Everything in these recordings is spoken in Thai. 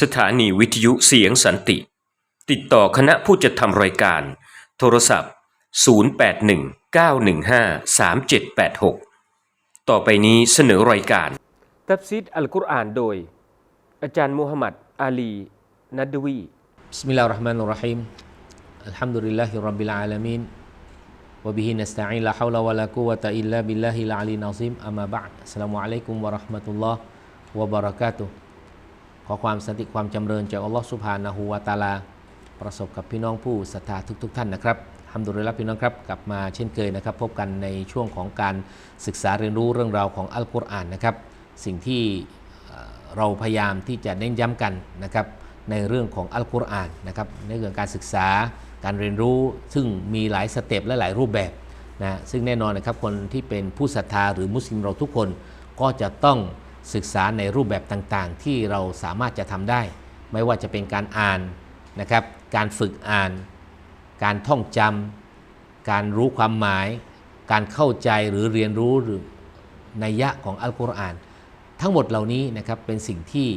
สถานีวิทยุเสียงสันติ ติดต่อคณะผู้จัดทำรายการ โทรศัพท์ 0819153786 ต่อไปนี้เสนอรายการตับซิดอัลกุรอานโดย อาจารย์มูฮัมหมัดอาลี นัดดวีบิสมิลลาฮ์ราะห์มานุรราะฮีมอัลฮัมดุลิลลาฮิรับบิลอาลามีนวะบิฮินัสต้าอิลลาห์ وبه نستعين لا حول ولا قوة إلا بالله العلي العظيم أما بعد السلام عليكم ورحمة الله وبركاته ขอความสันติความจำเริญจากอัลลอฮ์สุบฮานะฮูวาตาลา ประสบกับพี่น้องผู้ศรัทธาทุกๆท่านนะครับฮัมดุลิลละพี่น้องครับ กลับมาเช่นเคยนะครับ พบกันในช่วงของการศึกษาเรียนรู้เรื่องราวของอัลกุรอานนะครับ สิ่งที่เอ่อเราพยายามที่จะเน้นย้ำกันนะครับในเรื่องของอัลกุรอานนะครับในเรื่องการศึกษาการเรียนรู้ซึ่งมีหลายสเต็ปและหลายรูปแบบนะซึ่งแน่นอนนะครับคนที่เป็นผู้ศรัทธาหรือมุสลิมเราทุกคนก็จะต้อง ศึกษาในรูปแบบต่างๆ ที่เราสามารถจะทำได้ ไม่ว่าจะเป็นการอ่านนะครับ การฝึกอ่าน การท่องจำการรู้ความหมาย การเข้าใจหรือเรียนรู้หรือนัยยะของอัลกุรอาน ทั้งหมดเหล่านี้นะครับเป็นสิ่งที่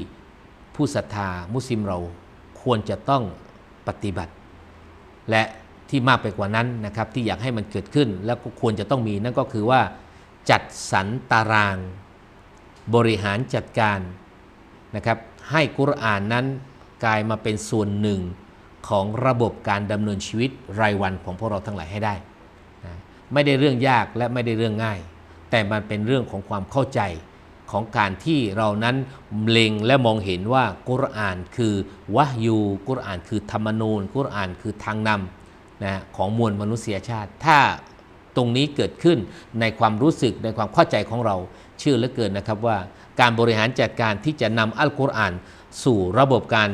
ผู้ศรัทธามุสลิมเราควรจะต้องปฏิบัติ และที่มากไปกว่านั้นนะครับที่อยากให้มันเกิดขึ้น แล้วก็ควรจะต้องมีนั่นก็คือว่าจัดสรรตาราง บริหารจัดการนะครับให้กุรอานนั้นกลายมาเป็นส่วนหนึ่งของระบบการดำเนินชีวิตรายวันของพวกเราทั้งหลายให้ได้นะไม่ได้เรื่องยากและไม่ได้เรื่องง่าย แต่มันเป็นเรื่องของความเข้าใจของการที่เรานั้นเล็งและมองเห็นว่ากุรอานคือวะยูกุรอานคือธรรมนูญ กุรอานคือทางนำนะของมวลมนุษยชาติ ถ้าตรงนี้เกิดขึ้นในความรู้สึกในความเข้าใจของเรา ชื่อเหลือเกินนะครับว่าการบริหารจัดการที่จะนำอัลกุรอานสู่ระบบการ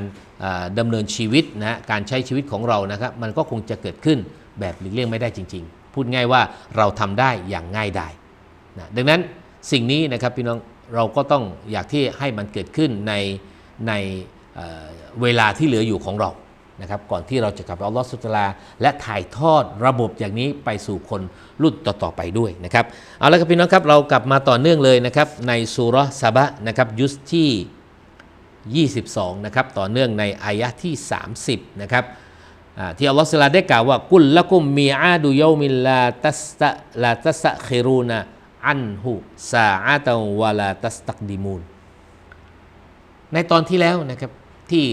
ดำเนินชีวิตนะการใช้ชีวิตของเรานะครับมันก็คงจะเกิดขึ้นแบบหลีกเลี่ยงไม่ได้จริง ๆ พูดง่ายว่าเราทำได้อย่างง่ายดายนะดังนั้นสิ่งนี้นะครับพี่น้องเราก็ต้องอยากที่ให้มันเกิดขึ้นในในเวลาที่เหลืออยู่ของเรา นะครับก่อนที่เราจะกลับไปอัลลอฮฺสุตลา และถ่ายทอดระบบอย่างนี้ไปสู่คนรุ่นต่อๆไปด้วยนะครับเอาละครับพี่น้องครับเรากลับมาต่อเนื่องเลยนะครับในสุราะบะนะครับยุสที่ 22นะครับต่อเนื่องในอายะที่ 30นะครับที่อัลลอฮฺสุลาได้กล่าวว่ากุลละกุมมีอาดุยามิลลาตัสตะลาตัสตะคิรูนะอันหุซาอาตวะลาตัสตักดิมูนในตอนที่แล้วนะครับที่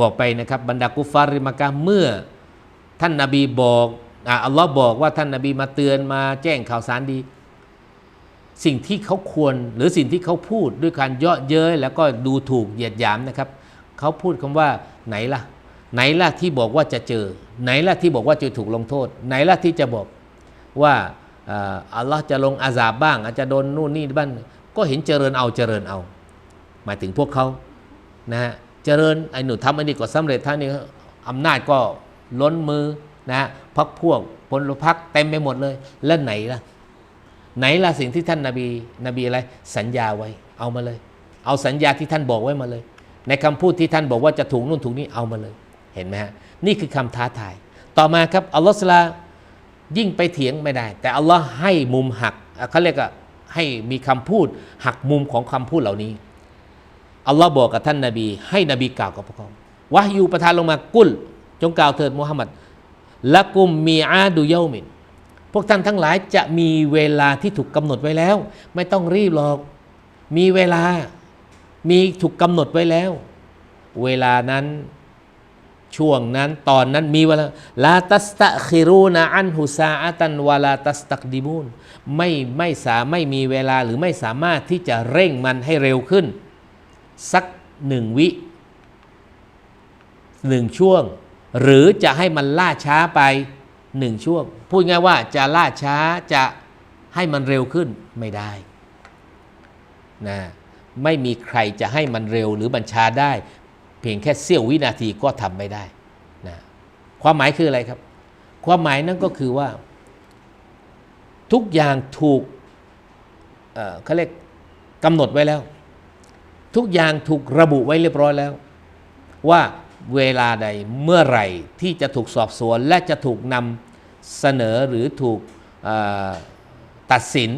บอกไปนะครับบรรดากุฟาริมากะเมื่อ ท่านนาบีบอกอ่าอัลลอฮ์บอกว่าท่านนาบีมาเตือนมาแจ้งข่าวสารดี สิ่งที่เขาควรหรือสิ่งที่เขาพูดด้วยการเยาะเย้ยแล้วก็ดูถูกเหยียดหยามนะครับเขาพูดคำว่าไหนล่ะ ไหนล่ะที่บอกว่าจะเจอ ไหนล่ะที่บอกว่าจะถูกลงโทษ ไหนล่ะที่จะบอกว่าอ่ออัลลอฮ์จะลงอาซาบบ้าง อาจจะโดนนู่นนี่บ้างก็เห็นเจริญเอาเจริญเอา หมายถึงพวกเขานะฮะ เจริญไอ้หนูทำอันนี้ก็สำเร็จท่านนี้อำนาจก็ล้นมือนะพักพวกพลพักเต็มไปหมดเลย แล้วไหนล่ะ ไหนล่ะสิ่งที่ท่านนาบีนบีอะไร สัญญาไว้ เอามาเลย เอาสัญญาที่ท่านบอกไว้มาเลย ในคำพูดที่ท่านบอกว่าจะถูกนู่นถูกนี่เอามาเลย เห็นไหมฮะนี่คือคำท้าทาย ต่อมาครับอัลลอฮฺสลายิ่งไปเถียงไม่ได้ แต่อัลลอฮ์ให้มุมหักเขาเรียกว่าให้มีคำพูดหักมุมของคำพูดเหล่านี้ อัลลอฮ์บอกกับท่านนาบี ให้นบีกล่าวกับพวกเขาวะฮยูประทานลงมากุล จงกล่าวเถิดมุฮัมมัดละกุมมีอาดูเยามิน พวกท่านทั้งหลายจะมีเวลาที่ถูกกำหนดไว้แล้ว ไม่ต้องรีบหรอก มีเวลา มีถูกกำหนดไว้แล้ว เวลานั้นช่วงนั้นตอนนั้นมีเวลาลาตัสตะคิรูนะอันฮุซาอัตันวาลาตัสตักดิมูนไม่ไม่สาไม่มีเวลาหรือไม่สามารถที่จะเร่งมันให้เร็วขึ้น สักหนึ่งวิหนึ่งช่วง หรือจะให้มันล่าช้าไปหนึ่งช่วง พูดง่ายว่าจะล่าช้าจะให้มันเร็วขึ้นไม่ได้นะไม่มีใครจะให้มันเร็วหรือบัญชาได้ เพียงแค่เสี้ยววินาทีก็ทำไม่ได้นะความหมายคืออะไรครับ ความหมายนั่นก็คือว่า ทุกอย่างถูกเอ่อเขาเรียกกำหนดไว้แล้ว ทุกอย่างถูกระบุไว้เรียบร้อยแล้ว ว่าเวลาใดเมื่อไหร่ที่จะถูกสอบสวน และจะถูกนำเสนอหรือถูกตัดสิน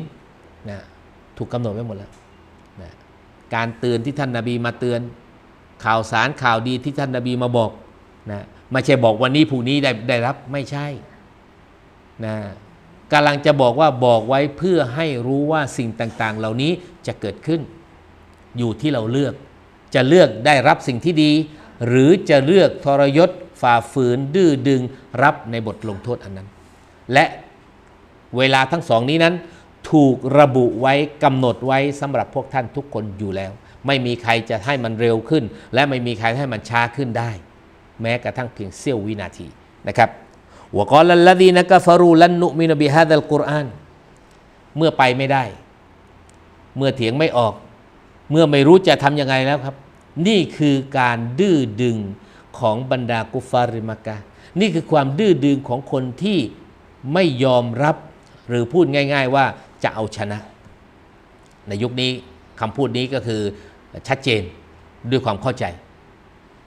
นะถูกกำหนดไว้หมดแล้วนะการเตือนที่ท่านนาบีมาเตือน ข่าวสารข่าวดีที่ท่านนบีมาบอกนะไม่ใช่บอกวันนี้ผู้นี้ได้ได้รับไม่ใช่นะกำลังจะบอกว่าบอกไว้เพื่อให้รู้ว่าสิ่งต่าง ๆ เหล่านี้จะเกิดขึ้น อยู่ที่เราเลือก จะเลือกได้รับสิ่งที่ดี หรือจะเลือกทรยศฝ่าฝืนดื้อดึงรับในบทลงโทษอันนั้น และเวลาทั้งสองนี้นั้น ถูกระบุไว้กำหนดไว้สำหรับพวกท่านทุกคนอยู่แล้ว ไม่มีใครจะให้มันเร็วขึ้น และไม่มีใครให้มันช้าขึ้นได้ แม้กระทั่งเพียงเสี้ยววินาทีนะครับวกอลัลลดีนกฟารูลันนุมินบิฮาดัลกุรอานเมื่อไปไม่ได้ เมื่อเถียงไม่ออก เมื่อไม่รู้จะทำยังไงแล้วครับ นี่คือการดื้อดึงของบรรดากุฟาริมกะ นี่คือความดื้อดึงของคนที่ไม่ยอมรับ หรือพูดง่าย ๆ ว่าจะเอาชนะ ในยุคนี้คำพูดนี้ก็คือชัดเจนด้วยความเข้าใจ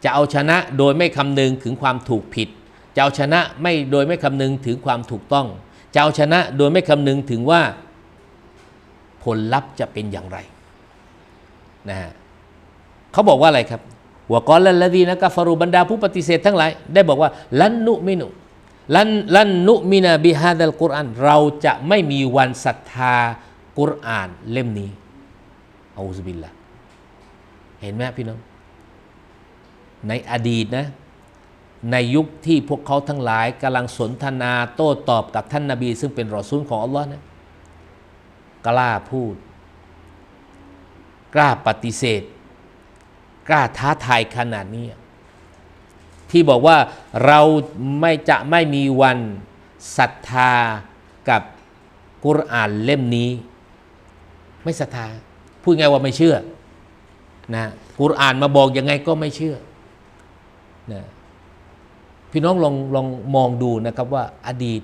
จะเอาชนะโดยไม่คำนึงถึงความถูกผิด จะเอาชนะไม่โดยไม่คำนึงถึงความถูกต้อง จะเอาชนะโดยไม่คำนึงถึงว่าผลลัพธ์จะเป็นอย่างไร นะฮะเขาบอกว่าอะไรครับหัวกอนลันละดีนะกาฟารูบรรดาผู้ปฏิเสธทั้งหลาย ได้บอกว่าลันนุมินุลันลันนุมินาบิฮาดัลกุรอานเราจะไม่มีวันศรัทธากุรอานเล่มนี้อูซบิลละเห็นไหมพี่น้อง ในอดีตนะ ในยุคที่พวกเขาทั้งหลายกำลังสนทนาโต้ตอบกับท่านนาบี ซึ่งเป็นรอซูลของอัลลอฮ์นะกล้าพูด กล้าปฏิเสธ กล้าท้าทายขนาดนี้ ที่บอกว่าเราไม่จะไม่มีวันศรัทธากับกุรอานเล่มนี้ ไม่ศรัทธาพูดไงว่าไม่เชื่อนะกุรอานมาบอกยังไงก็ไม่เชื่อนะพี่น้องลองลองมองดูนะครับว่าอดีต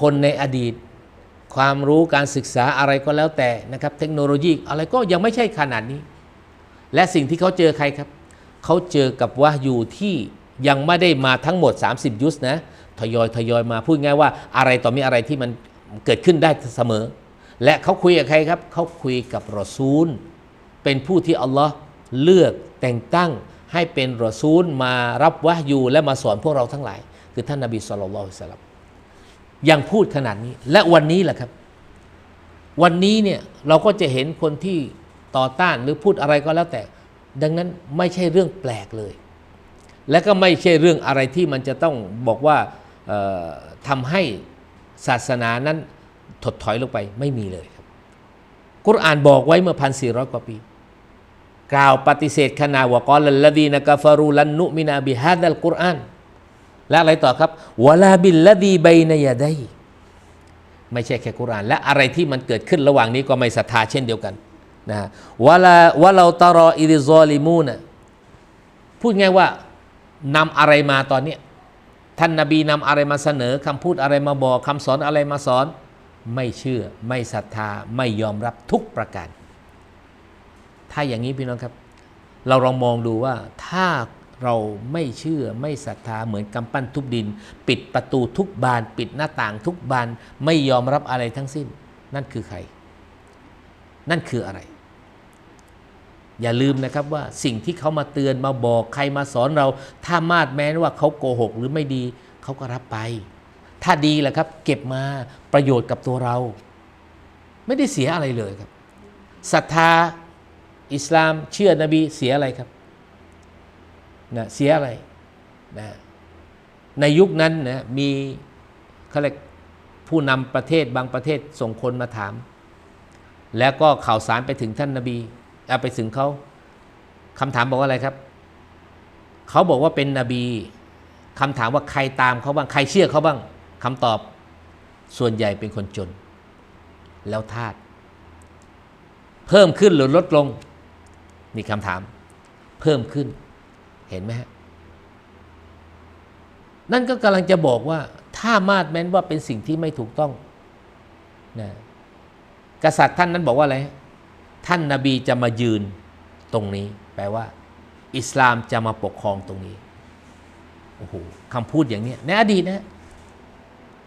คนในอดีต ความรู้การศึกษาอะไรก็แล้วแต่นะครับ เทคโนโลยีอะไรก็ยังไม่ใช่ขนาดนี้ และสิ่งที่เขาเจอใครครับ เขาเจอกับวะยูที่ยังไม่ได้มาทั้งหมด 30 ยุสนะทยอยทยอยมาพูดง่ายว่าอะไรต่อมีอะไรที่มันเกิดขึ้นได้เสมอ และเขาคุยกับใครครับ เขาคุยกับรอซูล เป็นผู้ที่อัลลอฮ์เลือกแต่งตั้งให้เป็นรอซูลมารับวะอยู่และมาสอนพวกเราทั้งหลาย คือท่านนาบีสุลต่านสลัม ยังพูดขนาดนี้ และวันนี้แหละครับ วันนี้เนี่ยเราก็จะเห็นคนที่ต่อต้านหรือพูดอะไรก็แล้วแต่ ดังนั้นไม่ใช่เรื่องแปลกเลย และก็ไม่ใช่เรื่องอะไรที่มันจะต้องบอกว่าทำให้ศาสนานั้นถดถอยลงไปไม่มีเลยครับ กุรอานบอกไว้เมื่อพันสี่ร้อยกว่าปี กล่าวปฏิเสธขนาวกอลัลลดีนกาฟารูลันนุมินาบิฮาดัลกุรอาน และอะไรต่อครับวะลาบิลลดีใบนยาไดไม่ใช่แค่กุราน และอะไรที่มันเกิดขึ้นระหว่างนี้ก็ไม่ศรัทธาเช่นเดียวกันนะวะลาวะเราตารออิริซอลิมูนะพูดง่ายว่านำอะไรมาตอนนี้ท่านนาบีนำอะไรมาเสนอคำพูดอะไรมาบอกคำสอนอะไรมาสอน ไม่เชื่อ ไม่ศรัทธาไม่ยอมรับทุกประการ ถ้าอย่างนี้พี่น้องครับ เราลองมองดูว่าถ้า เราไม่เชื่อไม่ศรัทธาเหมือนกำปั้นทุบดิน ปิดประตูทุกบาน ปิดหน้าต่างทุกบานไม่ยอมรับอะไรทั้งสิ้น นั่นคือใคร นั่นคืออะไร อย่าลืมนะครับว่าสิ่งที่เขามาเตือนมาบอกใครมาสอนเรา ถ้ามาดแม้ว่าเขาโกหกหรือไม่ดีเขาก็รับไป ถ้าดีแหละครับ เก็บมาประโยชน์กับตัวเรา ไม่ได้เสียอะไรเลยครับศรัทธาอิสลามเชื่อนบีเสียอะไรครับ นะเสียอะไรนะในยุคนั้นนะมีเขาเรียกผู้นำประเทศบางประเทศส่งคนมาถาม แล้วก็ข่าวสารไปถึงท่านนาบีเอาไปถึงเขาคำถามบอกว่าอะไรครับ เขาบอกว่าเป็นนบีคำถามว่าใครตามเขาบ้างใครเชื่อเขาบ้างคำตอบส่วนใหญ่เป็นคนจน แล้วทาสเพิ่มขึ้นหรือลดลง นี่คำถาม เพิ่มขึ้น เห็นไหมฮะนั่นก็กำลังจะบอกว่า ถ้ามาดแม้นว่าเป็นสิ่งที่ไม่ถูกต้องนะกษัตริย์ท่านนั้นบอกว่าอะไรฮะท่านนาบีจะมายืนตรงนี้ แปลว่า อิสลามจะมาปกครองตรงนี้โอ้โหคำพูดอย่างนี้ในอดีตนะ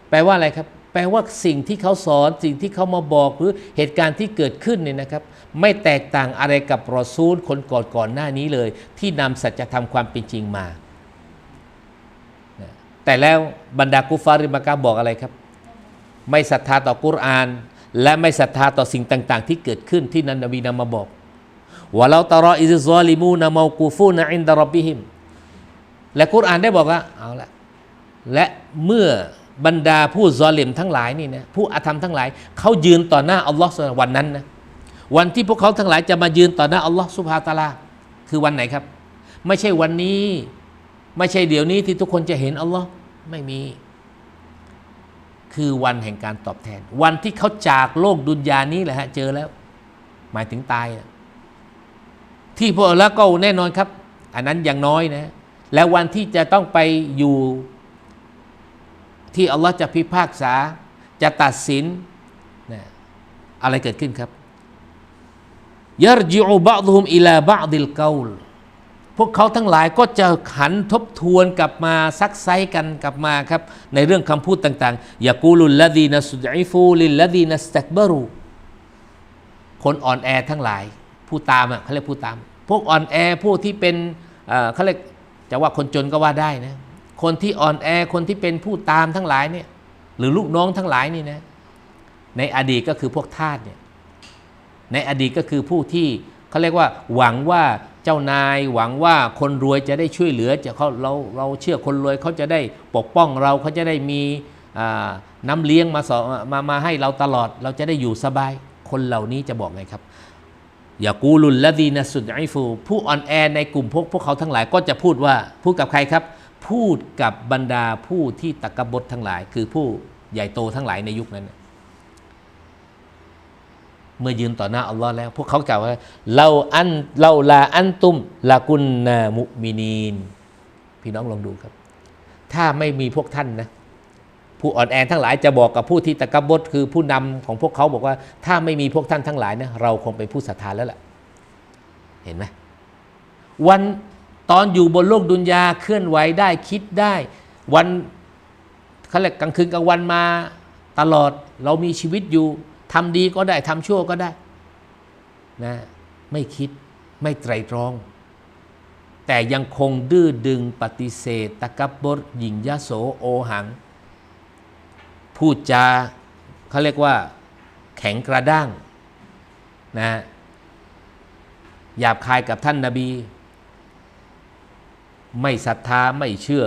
แปลว่าอะไรครับ แปลว่าสิ่งที่เขาสอนสิ่งที่เขามาบอกหรือเหตุการณ์ที่เกิดขึ้นเนี่ยนะครับ ไม่แตกต่างอะไรกับรอซูลคนก่อนก่อนหน้านี้เลย ที่นำสัจธรรมความเป็นจริงมา แต่แล้วบรรดากุฟาริมากาบอกอะไรครับ ไม่ศรัทธาต่อกุรอาน และไม่ศรัทธาต่อสิ่งต่าง ๆ ที่เกิดขึ้นที่นันนบีนำมาบอกว่าเราตรออิซซอลิมูนามากูฟูนะอินดารบบิฮิมและกุรอานได้บอกว่าเอาละและเมื่อ บรรดาผู้ซอลิมทั้งหลายนี่นะผู้อาธรรมทั้งหลายเขายืนต่อหน้าอัลลอฮ์วันนั้นนะวันที่พวกเขาทั้งหลายจะมายืนต่อหน้าอัลลอฮ์สุบฮาตะอาลาคือวันไหนครับ ไม่ใช่วันนี้ ไม่ใช่เดี๋ยวนี้ที่ทุกคนจะเห็นอัลลอฮ์ไม่มี คือวันแห่งการตอบแทน วันที่เขาจากโลกดุนยานี้แหละฮะเจอแล้ว หมายถึงตายอะที่พวกแล้วก็แน่นอนครับ อันนั้นอย่างน้อยนะ แล้ววันที่จะต้องไปอยู่ ที่อัลลอฮ์จะพิพากษา จะตัดสินนะอะไรเกิดขึ้นครับยารจิอุบะดุฮุมอิลาบะดิลกาลพวกเขาทั้งหลายก็จะขันทบทวนกลับมาซักไซกันกลับมาครับ ในเรื่องคำพูดต่างๆยากูลุลละดีนัสุดอิฟูลิลละดีนัสตักบรูคนอ่อนแอทั้งหลาย ผู้ตามอะเขาเรียกผู้ตาม พวกอ่อนแอผู้ที่เป็นเอ่อเขาเรียกจะว่าคนจนก็ว่าได้นะ คนที่อ่อนแอคนที่เป็นผู้ตามทั้งหลายเนี่ยหรือลูกน้องทั้งหลายนี่นะในอดีตก็คือพวกทาสเนี่ยในอดีตก็คือผู้ที่เขาเรียกว่าหวังว่าเจ้านายหวังว่าคนรวยจะได้ช่วยเหลือจะเขาเราเราเชื่อคนรวยเขาจะได้ปกป้องเราเขาจะได้มีน้ำเลี้ยงมาสอมามาให้เราตลอด เราจะได้อยู่สบาย คนเหล่านี้จะบอกไงครับอย่ากูลุลละดีนะสุดไอฟู ผู้อ่อนแอในกลุ่มพวกพวกเขาทั้งหลายก็จะพูดว่าพูดกับใครครับ พูดกับบรรดาผู้ที่ตะกบดทั้งหลาย คือผู้ใหญ่โตทั้งหลายในยุคนั้น เมื่อยืนต่อหน้าอัลลอฮ์แล้ว พวกเขากล่าวว่าเราอันเราลาอันตุมลากุนนามุมินีน พี่น้องลองดูครับ ถ้าไม่มีพวกท่านนะผู้อ่อนแอทั้งหลายจะบอกกับผู้ที่ตะกบดคือผู้นำของพวกเขาบอกว่า ถ้าไม่มีพวกท่านทั้งหลายนะเราคงเป็นผู้ศรัทธาแล้วล่ะ เห็นไหมวัน ตอนอยู่บนโลกดุนยาเคลื่อนไหวได้คิดได้ วันเขาเรียกกลางคืนกลางวันมาตลอดเรามีชีวิตอยู่ทำดีก็ได้ทำชั่วก็ได้นะไม่คิดไม่ไตรตรอง แต่ยังคงดื้อดึงปฏิเสธ ตะกับบดหญิงยโสโอหัง พูดจาเขาเรียกว่า แข็งกระด้างนะหยาบคายกับท่านนาบี ไม่ศรัทธาไม่เชื่อ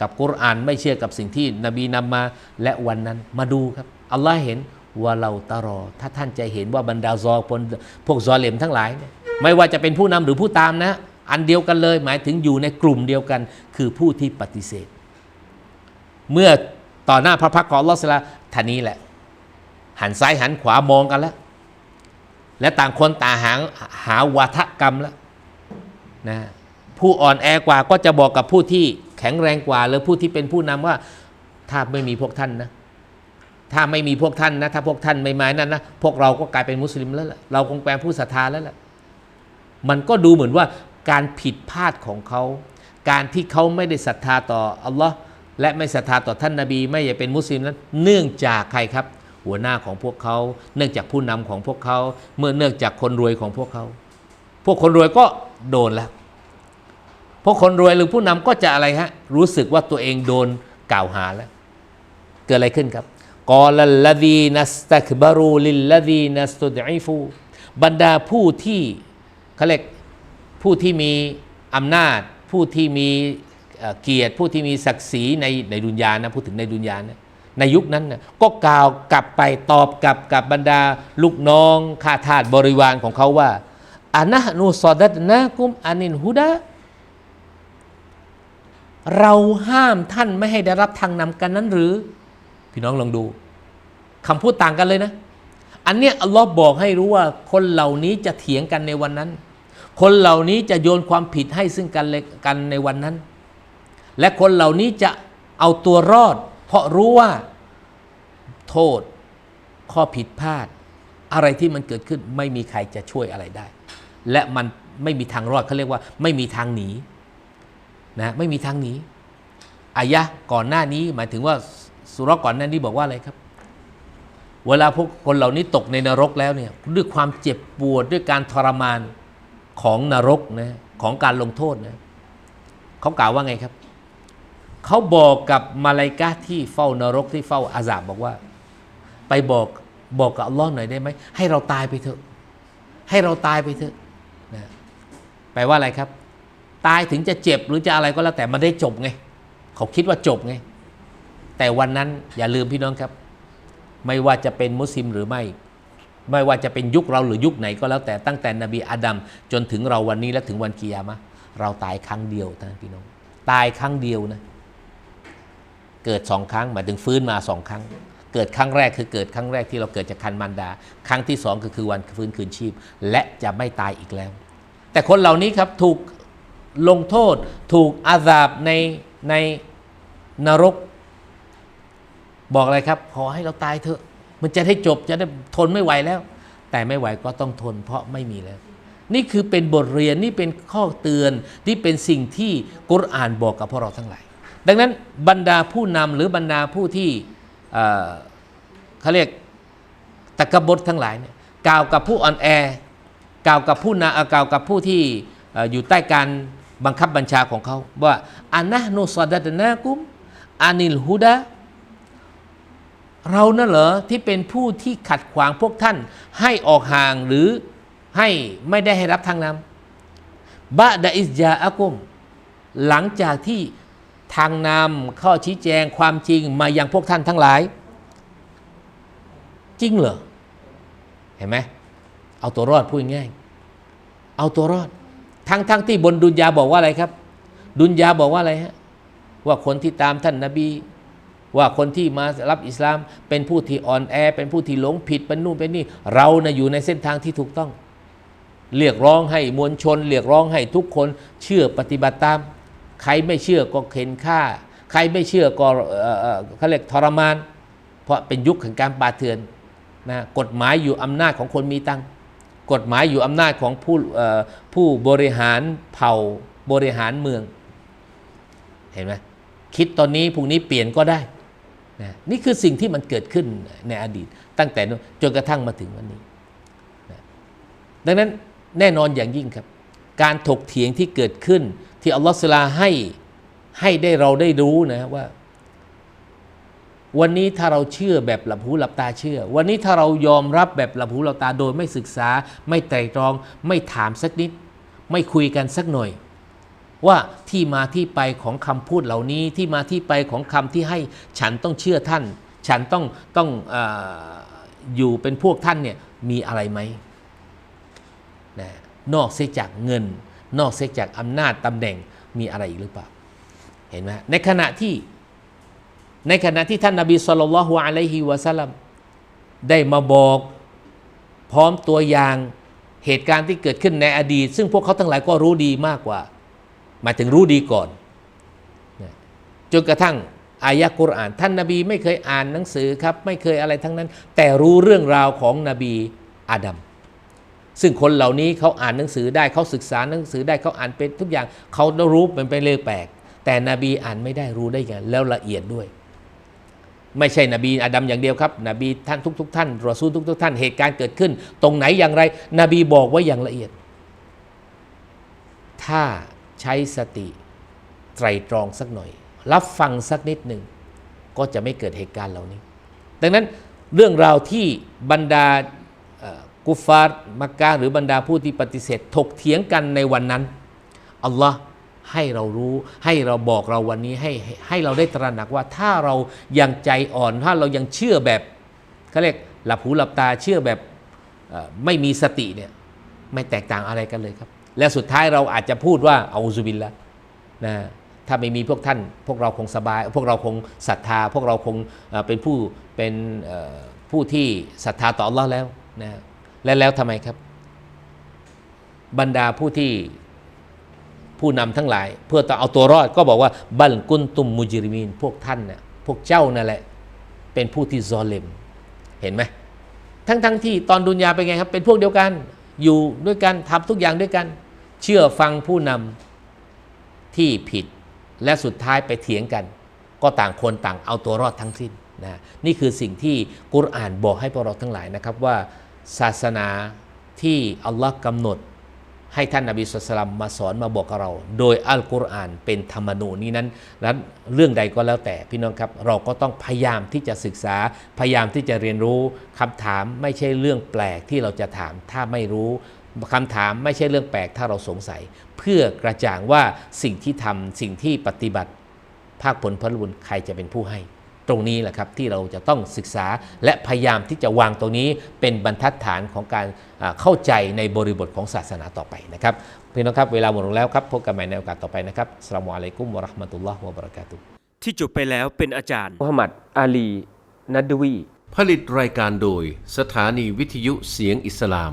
กับกุรอานไม่เชื่อกับสิ่งที่นบีนำมาและวันนั้นมาดูครับอัลลอฮ์เห็นว่าเราตารอ ถ้าท่านจะเห็นว่าบรรดาซอพลพวกซอเลมทั้งหลาย ไม่ว่าจะเป็นผู้นำหรือผู้ตามนะ อันเดียวกันเลย หมายถึงอยู่ในกลุ่มเดียวกัน คือผู้ที่ปฏิเสธ เมื่อต่อหน้าพระพักตร์ของลอสลาท่านี้แหละ หันซ้ายหันขวามองกันแล้ว และต่างคนต่างหาหาวาทกรรมแล้วนะ ผู้อ่อนแอกว่าก็จะบอกกับผู้ที่แข็งแรงกว่า หรือผู้ที่เป็นผู้นำว่าถ้าไม่มีพวกท่านนะ ถ้าไม่มีพวกท่านนะ ถ้าพวกท่านไม่มานั่นนะพวกเราก็กลายเป็นมุสลิมแล้วล่ะเราคงแปลผู้ศรัทธาแล้วล่ะมันก็ดูเหมือนว่าการผิดพลาดของเขา การที่เขาไม่ได้ศรัทธาต่ออัลลอฮ์และไม่ศรัทธาต่อท่านนาบี ไม่อยากเป็นมุสลิมนั้น เนื่องจากใครครับ หัวหน้าของพวกเขา เนื่องจากผู้นำของพวกเขา เมื่อเนื่องจากคนรวยของพวกเขา พวกคนรวยก็โดนแล้ว พวกคนรวยหรือผู้นำก็จะอะไรฮะรู้สึกว่าตัวเองโดนกล่าวหาแล้ว เกิดอะไรขึ้นครับกอลลดีนัสตักบารูลิลลดีนัสตุดอิฟูบรรดาผู้ที่เขาเรียกผู้ที่มีอำนาจ ผู้ที่มีเกียรติ ผู้ที่มีศักดิ์ศรีในในดุนยานะพูดถึงในดุนยานะในยุคนั้นนะก็กล่าวกลับไปตอบกลับกับบรรดาลูกน้องข้าทาสบริวารของเขาว่าอานะนูซอดัตนะกุมอานินฮุดา เราห้ามท่านไม่ให้ได้รับทางนำกันนั้นหรือ พี่น้องลองดูคำพูดต่างกันเลยนะ อันเนี้ยอัลลอฮ์บอกให้รู้ว่าคนเหล่านี้จะเถียงกันในวันนั้น คนเหล่านี้จะโยนความผิดให้ซึ่งกันและกันในวันนั้น และคนเหล่านี้จะเอาตัวรอด เพราะรู้ว่าโทษ ข้อผิดพลาด อะไรที่มันเกิดขึ้นไม่มีใครจะช่วยอะไรได้ และมันไม่มีทางรอดเขาเรียกว่า ไม่มีทางหนี นะไม่มีทางหนีอายะก่อนหน้านี้หมายถึงว่าสุรก่อนหนั้นนี่บอกว่าอะไรครับ เวลาพวกคนเหล่านี้ตกในนรกแล้วเนี่ยด้วยความเจ็บปวดด้วยการทรมานของนรกนะของการลงโทษนะเขากล่าวว่าไงครับ เขาบอกกับมาลายกาที่เฝ้านรกที่เฝ้าอาซาบบอกว่า ไปบอกบอกกับอัลลอฮ์หน่อยได้ไหมให้เราตายไปเถอะ ให้เราตายไปเถอะนะแปลว่าอะไรครับ ตายถึงจะเจ็บหรือจะอะไรก็แล้วแต่มันได้จบไง เขาคิดว่าจบไง แต่วันนั้นอย่าลืมพี่น้องครับ ไม่ว่าจะเป็นมุสลิมหรือไม่ ไม่ว่าจะเป็นยุคเราหรือยุคไหนก็แล้วแต่ตั้งแต่นบีอาดัมจนถึงเราวันนี้และถึงวันกิยามะเราตายครั้งเดียวท่านพี่น้อง ตายครั้งเดียวนะ เกิดสองครั้งหมายถึงฟื้นมาสองครั้ง เกิดครั้งแรกคือเกิดครั้งแรกที่เราเกิดจากคันมันดา ครั้งที่สองก็คือวันฟื้นคืนชีพ และจะไม่ตายอีกแล้ว แต่คนเหล่านี้ครับถูก ลงโทษถูกอาซาบในในนรก บอกอะไรครับ ขอให้เราตายเถอะ มันจะได้จบจะได้ทนไม่ไหวแล้ว แต่ไม่ไหวก็ต้องทนเพราะไม่มีแล้ว นี่คือเป็นบทเรียนนี่เป็นข้อเตือนนี่เป็นสิ่งที่กุรอานบอกกับพวกเราทั้งหลาย ดังนั้นบรรดาผู้นำหรือบรรดาผู้ที่เขาเรียกตะกบฏทั้งหลายเนี่ยกล่าวกับผู้อ่อนแอกล่าวกับผู้นาอ่อกล่าวกับผู้ที่อยู่ใต้การ บังคับบัญชาของเขาว่าอานะโนซาดัตนากุมอานิลฮุดาเรานั่นเหรอที่เป็นผู้ที่ขัดขวางพวกท่าน ให้ออกห่างหรือให้ไม่ได้ให้รับทางนำบะดาอิสยาอากุม หลังจากที่ทางนำข้อชี้แจงความจริงมายังพวกท่านทั้งหลาย จริงเหรอ เห็นไหมเอาตัวรอดพูดง่าย เอาตัวรอด ทั้งทั้งที่บนดุนยาบอกว่าอะไรครับ ดุนยาบอกว่าอะไรฮะว่าคนที่ตามท่านนาบี ว่าคนที่มารับอิสลาม เป็นผู้ที่อ่อนแอ เป็นผู้ที่หลงผิดเป็นนู่นเป็นนี่ เรานะ่ะอยู่ในเส้นทางที่ถูกต้อง เรียกร้องให้มวลชน เรียกร้องให้ทุกคนเชื่อปฏิบัติตาม ใครไม่เชื่อก็เข็นฆ่า ใครไม่เชื่อก็เขาเรียกทรมาน เพราะเป็นยุคแห่งการปาเถื่อนนะกฎหมายอยู่อำนาจของคนมีตังค์ กฎหมายอยู่อำนาจของผู้ผู้บริหารเผ่าบริหารเมือง เห็นไหมคิดตอนนี้พรุ่งนี้เปลี่ยนก็ได้นะนี่คือสิ่งที่มันเกิดขึ้นในอดีต ตั้งแต่จนกระทั่งมาถึงวันนี้นะดังนั้นแน่นอนอย่างยิ่งครับ การถกเถียงที่เกิดขึ้นที่อัลลอฮฺสลาให้ให้ได้เราได้รู้นะว่า วันนี้ถ้าเราเชื่อแบบหลับหูหลับตาเชื่อ วันนี้ถ้าเรายอมรับแบบหลับหูหลับตาโดยไม่ศึกษา ไม่ไตร่ตรอง ไม่ถามสักนิด ไม่คุยกันสักหน่อย ว่าที่มาที่ไปของคำพูดเหล่านี้ที่มาที่ไปของคำที่ให้ฉันต้องเชื่อท่าน ฉันต้องต้องอออยู่เป็นพวกท่านเนี่ยมีอะไรไหมนะนอกเสียจากเงิน นอกเสียจากอำนาจตำแหน่งมีอะไรอีกหรือเปล่า เห็นไหมในขณะที่ ในขณะที่ท่านนาบีสุลต่านละฮ์อะลัยฮิวะสัลลัมได้มาบอกพร้อมตัวอย่างเหตุการณ์ที่เกิดขึ้นในอดีต ซึ่งพวกเขาทั้งหลายก็รู้ดีมากกว่า หมายถึงรู้ดีก่อนจนกระทั่งอายะกุรอาน ท่านนาบีไม่เคยอ่านหนังสือครับ ไม่เคยอะไรทั้งนั้น แต่รู้เรื่องราวของนบีอาดัมซึ่งคนเหล่านี้เขาอ่านหนังสือได้เขาศึกษาหนังสือได้เขาอ่านเป็นทุกอย่างเขารู้เป็นเป็นเรื่องแปลก แต่นบีอ่านไม่ได้รู้ได้ยังไงแล้วละเอียดด้วย ไม่ใช่นบีอาดัมอย่างเดียวครับ นบีท่านทุกๆท่านรอซูลทุกๆท่าน เหตุการณ์เกิดขึ้น ตรงไหนอย่างไร นบีบอกไว้อย่างละเอียด ถ้าใช้สติไตรตรองสักหน่อย รับฟังสักนิดหนึ่งก็จะไม่เกิดเหตุการณ์เหล่านี้ ดังนั้นเรื่องราวที่บรรดากุฟาร์มักกะหรือบรรดาผู้ที่ปฏิเสธถกเถียงกันในวันนั้นอัลลอฮ์ ให้เรารู้ให้เราบอกเราวันนี้ให้ให้เราได้ตระหนักว่าถ้าเรายังใจอ่อนถ้าเรายังเชื่อแบบเขาเรียกหลับหูหลับตาเชื่อแบบไม่มีสติเนี่ยไม่แตกต่างอะไรกันเลยครับ และสุดท้ายเราอาจจะพูดว่าเอาซุบิลละนะถ้าไม่มีพวกท่าน พวกเราคงสบาย พวกเราคงศรัทธา พวกเราคงเป็นผู้เป็นผู้ที่ศรัทธาต่ออัลลอฮ์แล้วนะและแล้วทำไมครับ บรรดาผู้ที่ ผู้นำทั้งหลาย เพื่อต้องเอาตัวรอดก็บอกว่าบัลกุนตุมมุจิริมีนพวกท่านน่ะพวกเจ้านั่นแหละ เป็นผู้ที่ซอเลมเห็นไหมทั้งทั้งที่ตอนดุนยาเป็นไงครับ เป็นพวกเดียวกันอยู่ด้วยกันทำทุกอย่างด้วยกัน เชื่อฟังผู้นำที่ผิดและสุดท้ายไปเถียงกัน ก็ต่างคนต่างเอาตัวรอดทั้งสิ้นนะนี่คือสิ่งที่กุรอานบอกให้พวกเราทั้งหลายนะครับว่า ศาสนาที่อัลลอฮ์กำหนด ให้ท่านนบีสุลต่านมาสอนมาบอกเรา โดยอัลกุรอานเป็นธรรมนูญนี้นั้นนั้นเรื่องใดก็แล้วแต่พี่น้องครับ เราก็ต้องพยายามที่จะศึกษาพยายามที่จะเรียนรู้คำถามไม่ใช่เรื่องแปลกที่เราจะถามถ้าไม่รู้คำถามไม่ใช่เรื่องแปลกถ้าเราสงสัย เพื่อกระจ่างว่าสิ่งที่ทำสิ่งที่ปฏิบัติ ภาคผลพลบุญใครจะเป็นผู้ให้ ตรงนี้แหละครับที่เราจะต้องศึกษาและพยายามที่จะวางตรงนี้เป็นบรรทัดฐานของการอ่าเข้าใจในบริบทของศาสนาต่อไปนะครับพี่น้องครับเวลาหมดลงแล้วครับพบกันใหม่ในโอกาสต่อไปนะครับอัสสลามุอะลัยกุมวะเราะห์มะตุลลอฮ์วะบะเราะกาตุฮ์ที่จบไปแล้วเป็นอาจารย์มุฮัมมัดอาลีนัดวีผลิตรายการโดยสถานีวิทยุเสียงอิสลาม